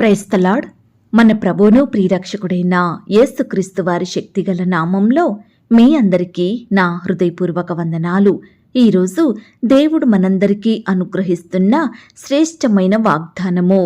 Praise the Lord మన ప్రభువును ప్రియరక్షకుడైన యేసుక్రీస్తు వారి శక్తిగల నామంలో మీ అందరికీ నా హృదయపూర్వక వందనాలు. ఈరోజు దేవుడు మనందరికీ అనుగ్రహిస్తున్న శ్రేష్టమైన వాగ్దానము.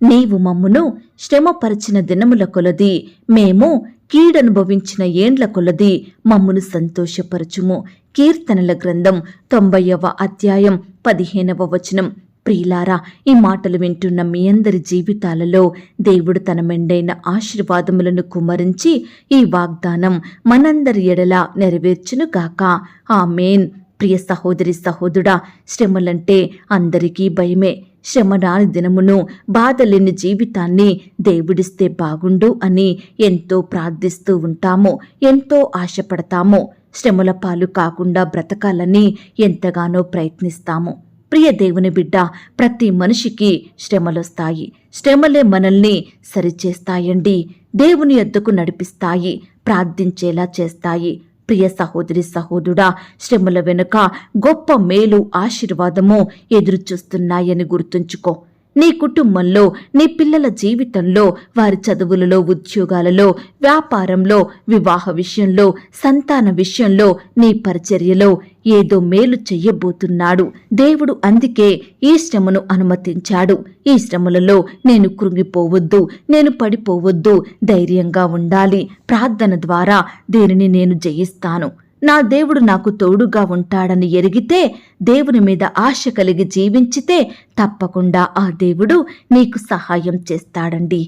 నీవు మమ్మును శ్రమపరచిన దినముల కొలది మేము కీడనుభవించిన ఏండ్ల కొలది మమ్మును సంతోషపరచుము. కీర్తనల గ్రంథం తొంభైవ అధ్యాయం పదిహేనవ వచనం. ప్రియులారా ఈ మాటలు వింటున్న మీ అందరి జీవితాలలో దేవుడు తన మెండైన ఆశీర్వాదములను కుమరించి ఈ వాగ్దానం మనందరి ఎడల నెరవేర్చునుగాక. ఆమేన్. ప్రియ సహోదరి సహోదరుడా శ్రమలంటే అందరికీ భయమే. శ్రమ రాని దినమును బాధలేని జీవితాన్ని దేవుడిస్తే బాగుండు అని ఎంతో ప్రార్థిస్తూ ఉంటాము ఎంతో ఆశపడతాము. శ్రమల పాలు కాకుండా బ్రతకాలని ఎంతగానో ప్రయత్నిస్తాము. ప్రియ దేవుని బిడ్డ ప్రతి మనిషికి శ్రమలొస్తాయి. శ్రమలే మనల్ని సరిచేస్తాయండి. దేవుని ఎద్దుకు నడిపిస్తాయి ప్రార్థించేలా చేస్తాయి. ప్రియ సహోదరి సహోదరుడా శ్రమల వెనుక గొప్ప మేలు ఆశీర్వాదము ఎదురుచూస్తున్నాయని గుర్తుంచుకో. నీ కుటుంబంలో నీ పిల్లల జీవితంలో వారి చదువులలో ఉద్యోగాలలో వ్యాపారంలో వివాహ విషయంలో సంతాన విషయంలో నీ పరిచర్యలో ఏదో మేలు చెయ్యబోతున్నాడు. దేవుడు అందుకే ఈ శ్రమను అనుమతించాడు. ఈ శ్రమలలో నేను కృంగిపోవద్దు నేను పడిపోవద్దు ధైర్యంగా ఉండాలి. ప్రార్థన ద్వారా దీనిని నేను జయిస్తాను. నా దేవుడు నాకు తోడుగా ఉంటాడని ఎరిగితే దేవుని మీద ఆశ కలిగి జీవించితే తప్పకుండా ఆ దేవుడు నీకు సహాయం చేస్తాడండి.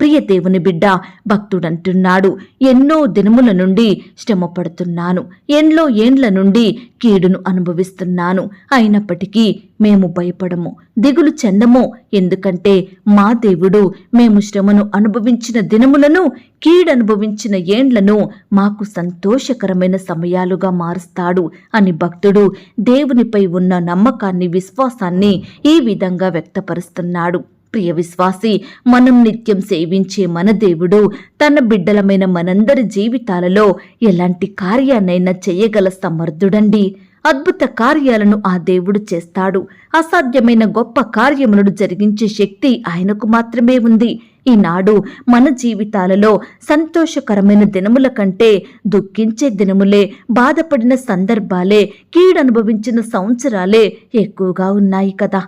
ప్రియ దేవుని బిడ్డ భక్తుడంటున్నాడు. ఎన్నో దినముల నుండి శ్రమ పడుతున్నాను ఎన్నో ఏండ్ల నుండి కీడును అనుభవిస్తున్నాను. అయినప్పటికీ మేము భయపడము. దిగులు చెందము. ఎందుకంటే మా దేవుడు మేము శ్రమను అనుభవించిన దినములను కీడనుభవించిన ఏండ్లను మాకు సంతోషకరమైన సమయాలుగా మారుస్తాడు అని భక్తుడు దేవునిపై ఉన్న నమ్మకాన్ని విశ్వాసాన్ని ఈ విధంగా వ్యక్తపరుస్తున్నాడు. ప్రియ విశ్వాసి మనం నిత్యం సేవించే మన దేవుడు తన బిడ్డలమైన మనందరి జీవితాలలో ఎలాంటి కార్యాన్నైనా చేయగల సమర్థుడండి. అద్భుత కార్యాలను ఆ దేవుడు చేస్తాడు. అసాధ్యమైన గొప్ప కార్యములను జరిగించే శక్తి ఆయనకు మాత్రమే ఉంది. ఈనాడు మన జీవితాలలో సంతోషకరమైన దినముల కంటే దుఃఖించే దినములే బాధపడిన సందర్భాలే కీడనుభవించిన సంవత్సరాలే ఎక్కువగా ఉన్నాయి కదా.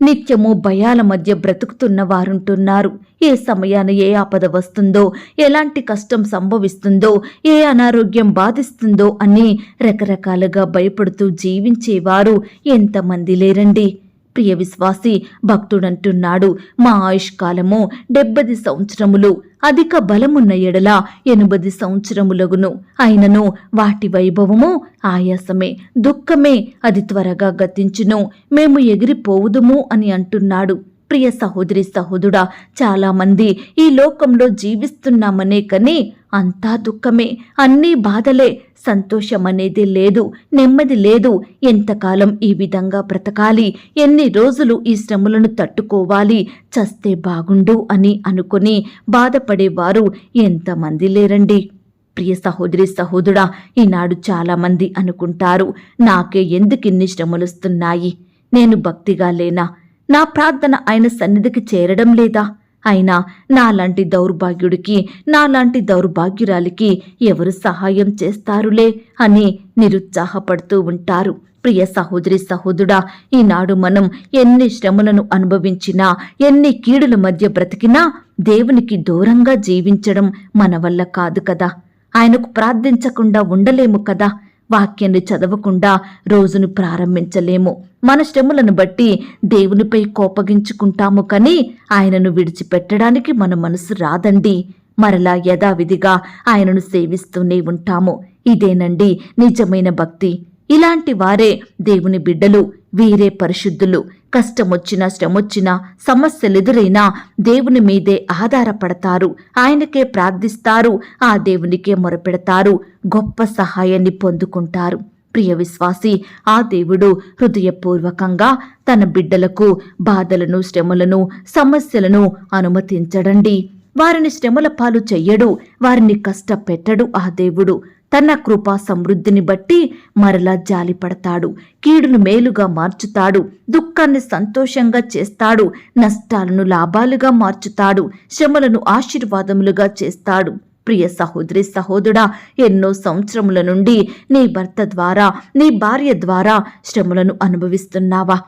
నిత్యము భయాల మధ్య బ్రతుకుతున్న వారుంటున్నారు. ఏ సమయాన ఏ ఆపద వస్తుందో ఎలాంటి కష్టం సంభవిస్తుందో ఏ అనారోగ్యం బాధిస్తుందో అని రకరకాలుగా భయపడుతూ జీవించేవారు ఎంతమంది లేరండి. ప్రియ విశ్వాసి భక్తుడంటున్నాడు. మా ఆయుష్కాలము డెబ్బది సంవత్సరములు అధిక బలమున్న ఎడల ఎనుబది సంవత్సరములగును. అయినను వాటి వైభవము ఆయాసమే దుఃఖమే అది త్వరగా గతించును. మేము ఎగిరిపోవుదుము అని అంటున్నాడు. ప్రియ సహోదరి సహోదరుడా చాలామంది ఈ లోకంలో జీవిస్తున్నామనే కని అంతా దుఃఖమే. అన్నీ బాధలే. సంతోషం అనేది లేదు నెమ్మది లేదు. ఎంతకాలం ఈ విధంగా బ్రతకాలి? ఎన్ని రోజులు ఈ శ్రమలను తట్టుకోవాలి? చస్తే బాగుండు అని అనుకుని బాధపడేవారు ఎంతమంది లేరండి? ప్రియ సహోదరి సహోదరుడా ఈనాడు చాలామంది అనుకుంటారు నాకే ఎందుకిన్ని శ్రమలుస్తున్నాయి? నేను భక్తిగా లేనా? నా ప్రార్థన ఆయన సన్నిధికి చేరడం లేదా? అయినా నాలాంటి దౌర్భాగ్యుడికి నాలాంటి దౌర్భాగ్యురాలికి ఎవరు సహాయం చేస్తారులే అని నిరుత్సాహపడుతూ ఉంటారు. ప్రియ సహోదరి సహోదరుడా ఈనాడు మనం ఎన్ని శ్రమలను అనుభవించినా ఎన్ని కీడుల మధ్య బ్రతికినా దేవునికి దూరంగా జీవించడం మన వల్ల కాదు కదా. ఆయనకు ప్రార్థించకుండా ఉండలేము కదా. వాక్యాన్ని చదవకుండా రోజును ప్రారంభించలేము. మన శ్రమలను బట్టి దేవునిపై కోపగించుకుంటాము కానీ ఆయనను విడిచిపెట్టడానికి మన మనసు రాదండి. మరలా యథావిధిగా ఆయనను సేవిస్తూనే ఉంటాము. ఇదేనండి నిజమైన భక్తి. ఇలాంటి వారే దేవుని బిడ్డలు వీరే పరిశుద్ధులు. కష్టమొచ్చినా శ్రమొచ్చినా సమస్యలెదురైనా దేవుని మీదే ఆధారపడతారు. ఆయనకే ప్రార్థిస్తారు. ఆ దేవునికే మొరపెడతారు. గొప్ప సహాయాన్ని పొందుకుంటారు. ప్రియ విశ్వాసి ఆ దేవుడు హృదయపూర్వకంగా తన బిడ్డలకు బాధలను శ్రమలను సమస్యలను అనుమతించడండి. వారిని శ్రమల పాలు చెయ్యడు. వారిని కష్టపెట్టడు ఆ దేవుడు. తన కృపా సమృద్ధిని బట్టి మరలా జాలిపడతాడు కీడును మేలుగా మార్చుతాడు దుఃఖాన్ని సంతోషంగా చేస్తాడు నష్టాలను లాభాలుగా మార్చుతాడు శ్రమలను ఆశీర్వాదములుగా చేస్తాడు. ప్రియ సహోదరి సహోదరుడా ఎన్నో సంవత్సరముల నుండి నీ భర్త ద్వారా నీ భార్య ద్వారా శ్రమలను అనుభవిస్తున్నావా?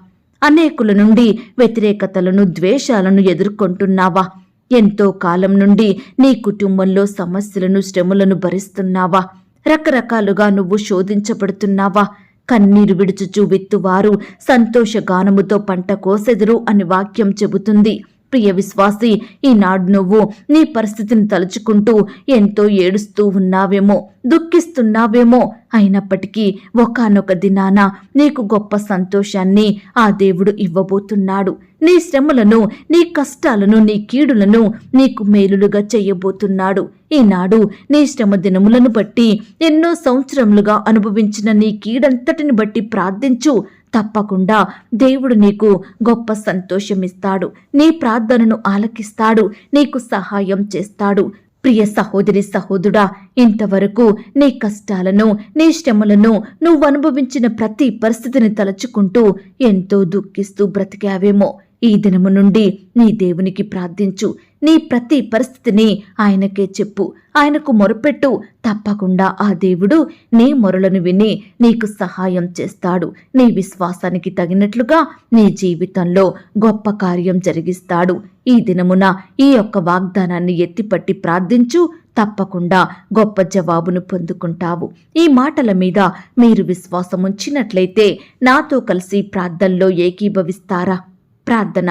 అనేకుల నుండి వ్యతిరేకతలను ద్వేషాలను ఎదుర్కొంటున్నావా? ఎంతో కాలం నుండి నీ కుటుంబంలో సమస్యలను శ్రమలను భరిస్తున్నావా? రకరకాలుగా నువ్వు శోధించబడుతున్నావా? కన్నీరు విడుచుచు విత్తువారు సంతోషగానముతో పంట కోసెదురు అని వాక్యం చెబుతుంది. ప్రియ విశ్వాసి ఈనాడు నువ్వు నీ పరిస్థితిని తలుచుకుంటూ ఎంతో ఏడుస్తూ ఉన్నావేమో దుఃఖిస్తున్నావేమో. అయినప్పటికీ ఒకానొక దినాన నీకు గొప్ప సంతోషాన్ని ఆ దేవుడు ఇవ్వబోతున్నాడు. నీ శ్రమలను నీ కష్టాలను నీ కీడులను నీకు మేలులుగా చేయబోతున్నాడు. ఈనాడు నీ శ్రమ దినములను బట్టి ఎన్నో సంవత్సరములుగా అనుభవించిన నీ కీడంతటిని బట్టి ప్రార్థించు. తప్పకుండా దేవుడు నీకు గొప్ప సంతోషమిస్తాడు. నీ ప్రార్థనను ఆలకిస్తాడు. నీకు సహాయం చేస్తాడు. ప్రియ సహోదరి సహోదరుడా ఇంతవరకు నీ కష్టాలను నీ శ్రమలను నువ్వు అనుభవించిన ప్రతి పరిస్థితిని తలచుకుంటూ ఎంతో దుఃఖిస్తూ బ్రతికావేమో. ఈ దినము నుండి నీ దేవునికి ప్రార్థించు. నీ ప్రతి పరిస్థితిని ఆయనకే చెప్పు. ఆయనకు మొరపెట్టు. తప్పకుండా ఆ దేవుడు నీ మొరలను విని నీకు సహాయం చేస్తాడు. నీ విశ్వాసానికి తగినట్లుగా నీ జీవితంలో గొప్ప కార్యం జరిగిస్తాడు. ఈ దినమున ఈ యొక్క వాగ్దానాన్ని ఎత్తిపట్టి ప్రార్థించు. తప్పకుండా గొప్ప జవాబును పొందుకుంటావు. ఈ మాటల మీద మీరు విశ్వాసం ఉంచినట్లయితే నాతో కలిసి ప్రార్థనలో ఏకీభవిస్తారా? ప్రార్థన.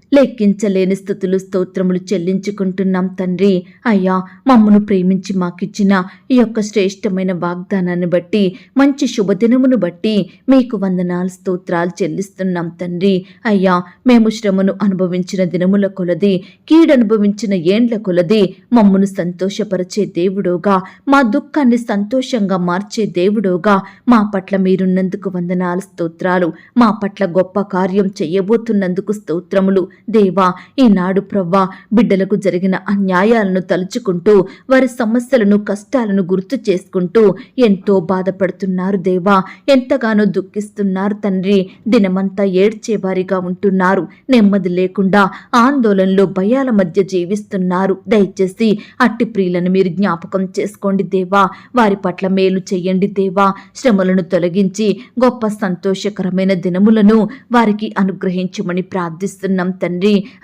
లెక్కించలేని స్థుతులు స్తోత్రములు చెల్లించుకుంటున్నాం తండ్రి. అయ్యా మమ్మను ప్రేమించి మాకిచ్చిన ఈ యొక్క శ్రేష్టమైన వాగ్దానాన్ని బట్టి మంచి శుభదినమును బట్టి మీకు వందనాలు స్తోత్రాలు చెల్లిస్తున్నాం తండ్రి. అయ్యా మేము శ్రమను అనుభవించిన దినముల కొలది కీడనుభవించిన ఏండ్ల కొలది మమ్మను సంతోషపరిచే దేవుడోగా మా దుఃఖాన్ని సంతోషంగా మార్చే దేవుడోగా మా పట్ల మీరున్నందుకు వందనాలు స్తోత్రాలు మా పట్ల గొప్ప కార్యం చేయబోతున్నందుకు స్తోత్రములు దేవా ఈనాడు ప్రవ్వా బిడ్డలకు జరిగిన అన్యాయాలను తలుచుకుంటూ వారి సమస్యలను కష్టాలను గుర్తు చేసుకుంటూ ఎంతో బాధపడుతున్నారు దేవా. ఎంతగానో దుఃఖిస్తున్నారు తండ్రి. దినమంతా ఏడ్చేవారిగా ఉంటున్నారు. నెమ్మది లేకుండా ఆందోళనలో భయాల మధ్య జీవిస్తున్నారు. దయచేసి అట్టి ప్రియులను మీరు జ్ఞాపకం చేసుకోండి దేవా. వారి పట్ల మేలు చేయండి దేవా. శ్రమలను తొలగించి గొప్ప సంతోషకరమైన దినములను వారికి అనుగ్రహించమని ప్రార్థిస్తున్నాం తండ్రి.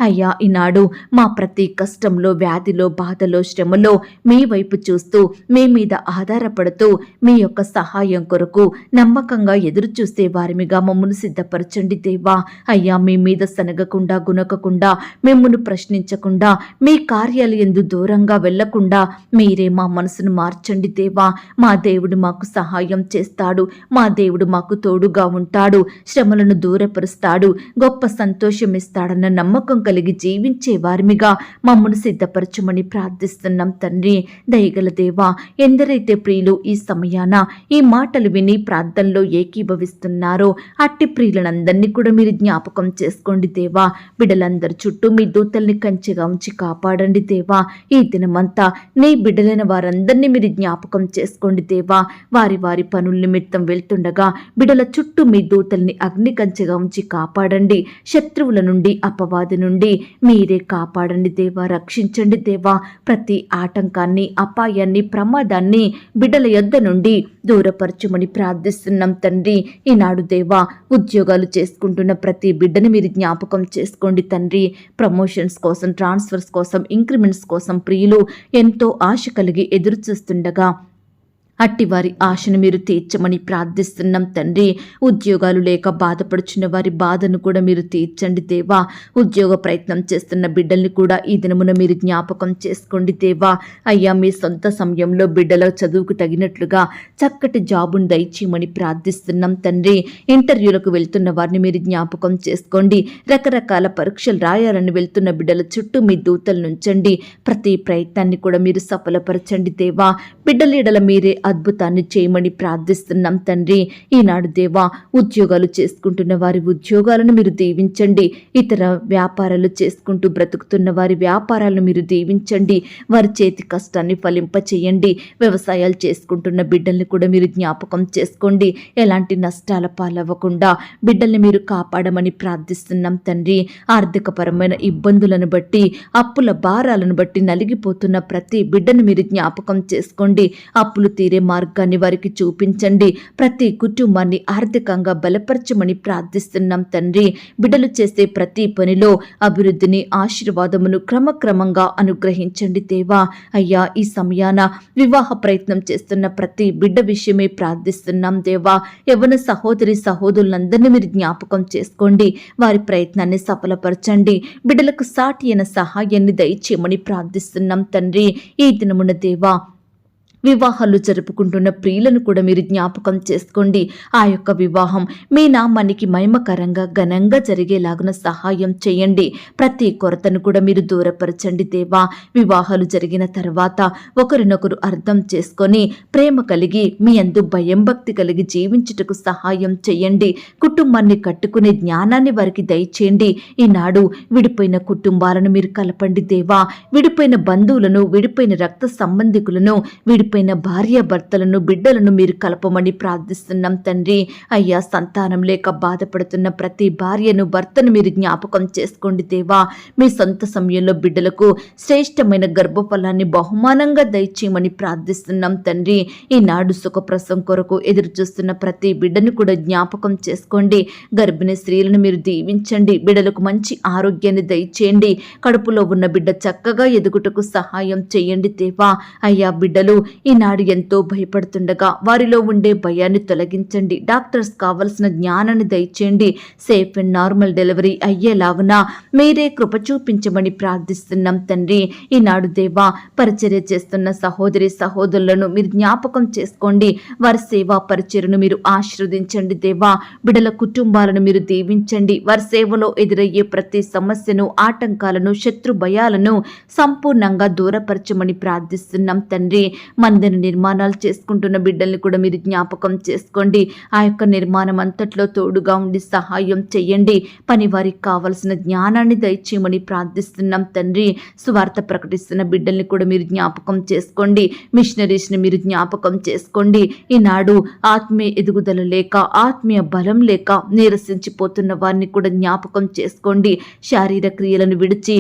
అయ్యా ఈనాడు మా ప్రతి కష్టంలో వ్యాధిలో బాధలో శ్రమలో మీ వైపు చూస్తూ మీ మీద ఆధారపడుతూ మీ యొక్క సహాయం కొరకు నమ్మకంగా ఎదురు చూసే వారిమిగా మమ్మను సిద్ధపరచండి దేవా. అయ్యా మీ మీద సనగకుండా గునకకుండా మిమ్మల్ని ప్రశ్నించకుండా మీ కార్యాలయందు దూరంగా వెళ్ళకుండా మీరే మా మనసును మార్చండి దేవా. మా దేవుడు మాకు సహాయం చేస్తాడు మా దేవుడు మాకు తోడుగా ఉంటాడు శ్రమలను దూరపరుస్తాడు గొప్ప సంతోషం ఇస్తాడన్న నమ్మకం కలిగి జీవించే వారిమిగా మమ్మను సిద్ధపరచమని ప్రార్థిస్తున్నాం తండ్రి. దయగల దేవా ఎందరైతే ప్రియులు ఈ సమయాన ఈ మాటలు విని ప్రార్థనలో ఏకీభవిస్తున్నారో అట్టి ప్రియులనందరినీ కూడా మీరు జ్ఞాపకం చేసుకోండి దేవా. బిడ్డలందరి చుట్టూ మీ దూతల్ని కంచెగా ఉంచి కాపాడండి దేవా. ఈ దినమంతా నీ బిడ్డలైన వారందరినీ మీరు జ్ఞాపకం చేసుకోండి దేవా. వారి వారి పనుల నిమిత్తం వెళ్తుండగా బిడల చుట్టూ మీ దూతల్ని అగ్ని కంచెగా ఉంచి కాపాడండి. శత్రువుల నుండి అపవాది నుండి మీరే కాపాడండి దేవా రక్షించండి దేవా. ప్రతి ఆటంకాన్ని అపాయాన్ని ప్రమాదాన్ని బిడ్డల యొద్ద నుండి దూరపరచుమని ప్రార్థిస్తున్నాం తండ్రి. ఈనాడు దేవా ఉద్యోగాలు చేసుకుంటున్న ప్రతి బిడ్డని మీరు జ్ఞాపకం చేసుకోండి తండ్రి. ప్రమోషన్స్ కోసం ట్రాన్స్ఫర్స్ కోసం ఇంక్రిమెంట్స్ కోసం ప్రియులు ఎంతో ఆశ కలిగి ఎదురు చూస్తుండగా అట్టి వారి ఆశను మీరు తీర్చమని ప్రార్థిస్తున్నాం తండ్రి. ఉద్యోగాలు లేక బాధపడుచున్న వారి బాధను కూడా మీరు తీర్చండి దేవా. ఉద్యోగ ప్రయత్నం చేస్తున్న బిడ్డల్ని కూడా ఈ దినమున మీరు జ్ఞాపకం చేసుకోండి దేవా. అయ్యా మీ సొంత సమయంలో బిడ్డల చదువుకు తగినట్లుగా చక్కటి జాబును దయచేయమని ప్రార్థిస్తున్నాం తండ్రి. ఇంటర్వ్యూలకు వెళ్తున్న వారిని మీరు జ్ఞాపకం చేసుకోండి. రకరకాల పరీక్షలు రాయాలని వెళ్తున్న బిడ్డల చుట్టూ మీ దూతలు నుంచండి. ప్రతి ప్రయత్నాన్ని కూడా మీరు సఫలపరచండి దేవా. బిడ్డలీడల మీరే అద్భుతాన్ని చేయమని ప్రార్థిస్తున్నాం తండ్రి. ఈనాడు దేవా ఉద్యోగాలు చేసుకుంటున్న వారి ఉద్యోగాలను మీరు దీవించండి. ఇతర వ్యాపారాలు చేసుకుంటూ బ్రతుకుతున్న వారి వ్యాపారాలను మీరు దీవించండి. వారి చేతి కష్టాన్ని ఫలింపచేయండి. వ్యవసాయాలు చేసుకుంటున్న బిడ్డల్ని కూడా మీరు జ్ఞాపకం చేసుకోండి. ఎలాంటి నష్టాల పాలవ్వకుండా బిడ్డల్ని మీరు కాపాడమని ప్రార్థిస్తున్నాం తండ్రి. ఆర్థికపరమైన ఇబ్బందులను బట్టి అప్పుల భారాలను బట్టి నలిగిపోతున్న ప్రతి బిడ్డను మీరు జ్ఞాపకం చేసుకోండి. అప్పులు తీరే మార్గాన్ని వారికి చూపించండి. ప్రతి కుటుంబాన్ని ఆర్థికంగా బలపరచమని ప్రార్థిస్తున్నాం తండ్రి. బిడ్డలు చేసే ప్రతి పనిలో అభివృద్ధిని ఆశీర్వాదమును క్రమక్రమంగా అనుగ్రహించండి దేవా. అయ్యా ఈ సమయాన వివాహ ప్రయత్నం చేస్తున్న ప్రతి బిడ్డ విషయమే ప్రార్థిస్తున్నాం దేవా. యవన సహోదరి సహోదరులందరినీ మీరు జ్ఞాపకం చేసుకోండి. వారి ప్రయత్నాన్ని సఫలపరచండి. బిడ్డలకు సాటి అయిన సహాయాన్ని దయచేయమని ప్రార్థిస్తున్నాం తండ్రి. ఈ దినమున దేవా వివాహాలు జరుపుకుంటున్న ప్రియులను కూడా మీరు జ్ఞాపకం చేసుకోండి. ఆ యొక్క వివాహం మీ నామానికి మహిమకరంగా ఘనంగా జరిగేలాగున సహాయం చేయండి. ప్రతి కొరతను కూడా మీరు దూరపరచండి దేవా. వివాహాలు జరిగిన తర్వాత ఒకరినొకరు అర్థం చేసుకొని ప్రేమ కలిగి మీ అందు భయం భక్తి కలిగి జీవించుటకు సహాయం చేయండి. కుటుంబాన్ని కట్టుకునే జ్ఞానాన్ని వారికి దయచేయండి. ఈనాడు విడిపోయిన కుటుంబాలను మీరు కలపండి దేవా. విడిపోయిన బంధువులను విడిపోయిన రక్త సంబంధికులను విడిపోయిన భార్య భర్తలను బిడ్డలను మీరు కలపమని ప్రార్థిస్తున్నాం తండ్రి. అయ్యా సంతానం లేక బాధపడుతున్న ప్రతి భార్యను భర్తను మీరు జ్ఞాపకం చేసుకోండి దేవా. మీ సొంత సమయంలో బిడ్డలకు శ్రేష్టమైన గర్భఫలాన్ని బహుమానంగా దయచేయమని ప్రార్థిస్తున్నాం తండ్రి. ఈనాడు సుఖప్రసం కొరకు ఎదురు చూస్తున్న ప్రతి బిడ్డను కూడా జ్ఞాపకం చేసుకోండి. గర్భిణీ స్త్రీలను మీరు దీవించండి. బిడ్డలకు మంచి ఆరోగ్యాన్ని దయచేయండి. కడుపులో ఉన్న బిడ్డ చక్కగా ఎదుగుటకు సహాయం చేయండి దేవా. అయ్యా బిడ్డలు ఈనాడు ఎంతో భయపడుతుండగా వారిలో ఉండే భయాన్ని తొలగించండి. డాక్టర్స్ కావలసిన జ్ఞానాన్ని దయచేయండి. సేఫ్ అండ్ నార్మల్ డెలివరీ అయ్యేలాగున మీరే కృప చూపించమని ప్రార్థిస్తున్నాం తండ్రి. ఈనాడు దేవా పరిచర్య చేస్తున్న సహోదరి సహోదరులను మీరు జ్ఞాపకం చేసుకోండి. వారి సేవా పరిచర్ను మీరు ఆశీర్వదించండి దేవా. బిడల కుటుంబాలను మీరు దీవించండి. వారి సేవలో ఎదురయ్యే ప్రతి సమస్యను ఆటంకాలను శత్రు భయాలను సంపూర్ణంగా దూరపరచమని ప్రార్థిస్తున్నాం తండ్రి. మందిర నిర్మాణాలు చేసుకుంటున్న బిడ్డల్ని కూడా మీరు జ్ఞాపకం చేసుకోండి. ఆ యొక్క నిర్మాణం అంతట్లో తోడుగా ఉండి సహాయం చేయండి. పని వారికి కావలసిన జ్ఞానాన్ని దయచేయమని ప్రార్థిస్తున్నాం తండ్రి. స్వార్థ ప్రకటిస్తున్న బిడ్డల్ని కూడా మీరు జ్ఞాపకం చేసుకోండి. మిషనరీస్ని మీరు జ్ఞాపకం చేసుకోండి. ఈనాడు ఆత్మీయ ఎదుగుదల లేక ఆత్మీయ బలం లేక నీరసించిపోతున్న వారిని కూడా జ్ఞాపకం చేసుకోండి. శారీర క్రియలను విడిచి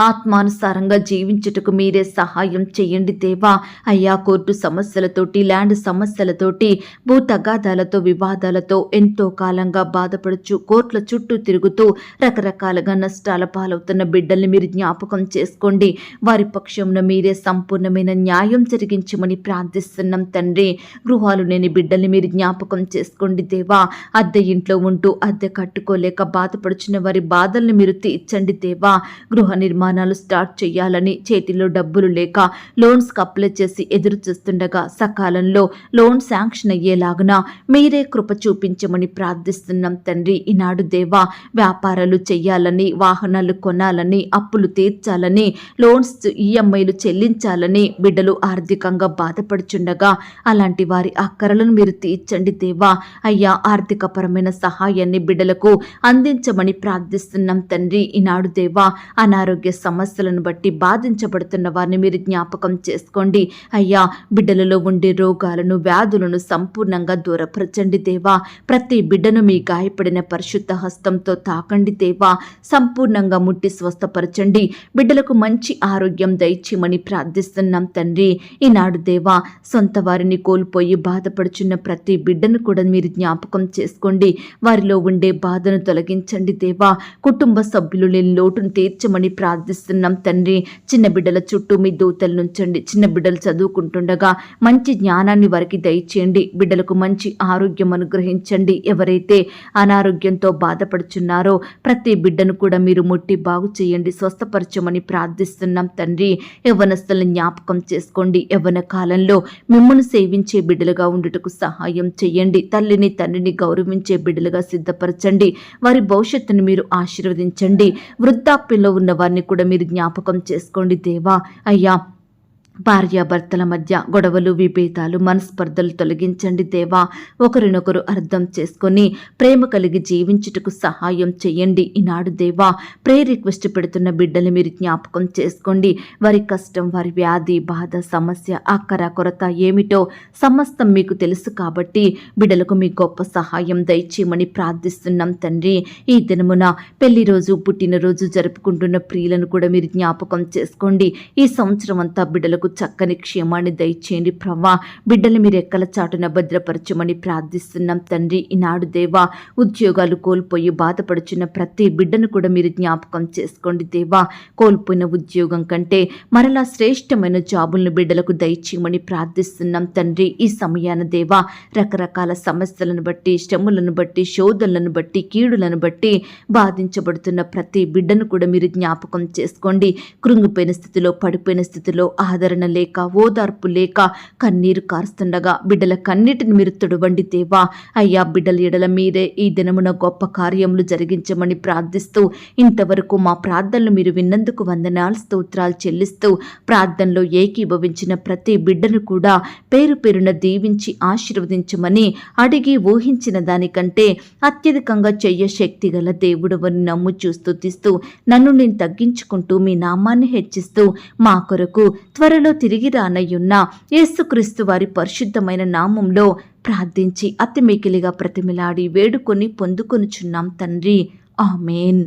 ఆత్మానుసారంగా జీవించుటకు మీరే సహాయం చేయండి దేవా. అయ్యా కోర్టు సమస్యలతోటి ల్యాండ్ సమస్యలతోటి భూ తగాదాలతో వివాదాలతో ఎంతో కాలంగా బాధపడుచు కోర్టుల చుట్టూ తిరుగుతూ రకరకాలుగా నష్టాల పాలవుతున్న బిడ్డల్ని మీరు జ్ఞాపకం చేసుకోండి. వారి పక్షంలో మీరే సంపూర్ణమైన న్యాయం జరిగించమని ప్రార్థిస్తున్నాం తండ్రి. గృహాలు లేని బిడ్డల్ని మీరు జ్ఞాపకం చేసుకోండి దేవా. అద్దె ఇంట్లో ఉంటూ అద్దె కట్టుకోలేక బాధపడుచున్న వారి బాధల్ని మీరు తీర్చండి దేవా. గృహ నిర్మాణాలు స్టార్ట్ చేయాలని చేతిలో డబ్బులు లేక లోన్స్ అప్లై చేసి ఎదురు చూస్తుండగా సకాలంలో లోన్ శాంక్షన్ అయ్యేలాగున మీరే కృప చూపించమని ప్రార్థిస్తున్నాం తండ్రి. ఈనాడు దేవా వ్యాపారాలు చేయాలని వాహనాలు కొనాలని అప్పులు తీర్చాలని లోన్స్ ఈఎంఐలు చెల్లించాలని బిడ్డలు ఆర్థికంగా బాధపడుచుండగా అలాంటి వారి అక్కరలను మీరు తీర్చండి దేవా. అయ్యా ఆర్థికపరమైన సహాయాన్ని బిడ్డలకు అందించమని ప్రార్థిస్తున్నాం తండ్రి. ఈనాడు దేవా అనారోగ్య సమస్యలను బట్టి బాధించబడుతున్న వారిని మీరు జ్ఞాపకం చేసుకోండి. అయ్యా బిడ్డలలో ఉండే రోగాలను వ్యాధులను సంపూర్ణంగా దూరపరచండి దేవా. ప్రతి బిడ్డను మీ గాయపడిన పరిశుద్ధ హస్తంతో తాకండి దేవా. సంపూర్ణంగా ముట్టి స్వస్థపరచండి. బిడ్డలకు మంచి ఆరోగ్యం దయచేయమని ప్రార్థిస్తున్నాం తండ్రి. ఈనాడు దేవా సొంత వారిని కోల్పోయి బాధపడుచున్న ప్రతి బిడ్డను కూడా మీరు జ్ఞాపకం చేసుకోండి. వారిలో ఉండే బాధను తొలగించండి దేవా. కుటుంబ సభ్యులు లేని లోటును తీర్చమని ప్రార్థిస్తున్నాం తండ్రి. చిన్న బిడ్డల చుట్టూ మీ దూతలు నుంచండి. చిన్న బిడ్డలు చదువుకుంటుండగా మంచి జ్ఞానాన్ని వారికి దయచేయండి. బిడ్డలకు మంచి ఆరోగ్యం అనుగ్రహించండి. ఎవరైతే అనారోగ్యంతో బాధపడుచున్నారో ప్రతి బిడ్డను కూడా మీరు ముట్టి బాగు చేయండి. స్వస్థపరచమని ప్రార్థిస్తున్నాం తండ్రి. యవ్వనస్తులను జ్ఞాపకం చేసుకోండి. యవ్వన కాలంలో మిమ్మల్ని సేవించే బిడ్డలుగా ఉండుటకు సహాయం చేయండి. తల్లిని తండ్రిని గౌరవించే బిడ్డలుగా సిద్ధపరచండి. వారి భవిష్యత్తును మీరు ఆశీర్వదించండి. వృద్ధాప్యంలో ఉన్న వారిని కూడా మీరు జ్ఞాపకం చేసుకోండి దేవా. అయ్యా భార్యాభర్తల మధ్య గొడవలు విభేదాలు మనస్పర్ధలు తొలగించండి దేవా. ఒకరినొకరు అర్థం చేసుకొని ప్రేమ కలిగి జీవించుటకు సహాయం చేయండి. ఈనాడు దేవా ప్రే రిక్వెస్ట్ పెడుతున్న బిడ్డలు మీరు జ్ఞాపకం చేసుకోండి. వారి కష్టం వారి వ్యాధి బాధ సమస్య అక్కర కొరత ఏమిటో సమస్తం మీకు తెలుసు కాబట్టి బిడ్డలకు మీ గొప్ప సహాయం దయచేయమని ప్రార్థిస్తున్నాం తండ్రి. ఈ దినమున పెళ్ళి రోజు పుట్టినరోజు జరుపుకుంటున్న ప్రియులను కూడా మీరు జ్ఞాపకం చేసుకోండి. ఈ సంవత్సరం అంతా బిడ్డలకు చక్కని క్షేమాన్ని దయచేయండి ప్రవ్వా బిడ్డలు మీరు ఎక్కల చాటున భద్రపరచమని ప్రార్థిస్తున్నాం తండ్రి. ఈనాడు దేవా ఉద్యోగాలు కోల్పోయి బాధపడుచున్న ప్రతి బిడ్డను కూడా మీరు జ్ఞాపకం చేసుకోండి దేవా. కోల్పోయిన ఉద్యోగం కంటే మరలా శ్రేష్టమైన జాబులను బిడ్డలకు దయచేయమని ప్రార్థిస్తున్నాం తండ్రి. ఈ సమయాన దేవా రకరకాల సమస్యలను బట్టి శ్రమలను బట్టి శోధనలను బట్టి కీడులను బట్టి బాధించబడుతున్న ప్రతి బిడ్డను కూడా మీరు జ్ఞాపకం చేసుకోండి. కృంగిపోయిన స్థితిలో పడిపోయిన స్థితిలో ఆదరణ లేక ఓదార్పు లేక కన్నీరు కారుస్తుండగా బిడ్డల కన్నిటిని మీరు తుడవండి దేవా. అయ్యా బిడ్డల ఎడల మీరే ఈ దినమున గొప్ప కార్యములు జరిగించమని ప్రార్థిస్తూ ఇంతవరకు మా ప్రార్థనలు మీరు విన్నందుకు వందనాలు స్తోత్రాలు చెల్లిస్తూ ప్రార్థనలో ఏకీభవించిన ప్రతి బిడ్డను కూడా పేరు పేరున దీవించి ఆశీర్వదించమని అడిగి ఊహించిన దానికంటే అత్యధికంగా చెయ్య శక్తి గల దేవుడవని నమ్ము చూస్తూ తీస్తూ నన్ను నేను తగ్గించుకుంటూ మీ నామాన్ని హెచ్చిస్తూ మా కొరకు త్వరలో తిరిగి రానయ్యున్న యేసుక్రీస్తు వారి పరిశుద్ధమైన నామంలో ప్రార్థించి అతిమికిలిగా ప్రతిమిలాడి వేడుకొని పొందుకొనుచున్నాం తండ్రి. ఆమెన్.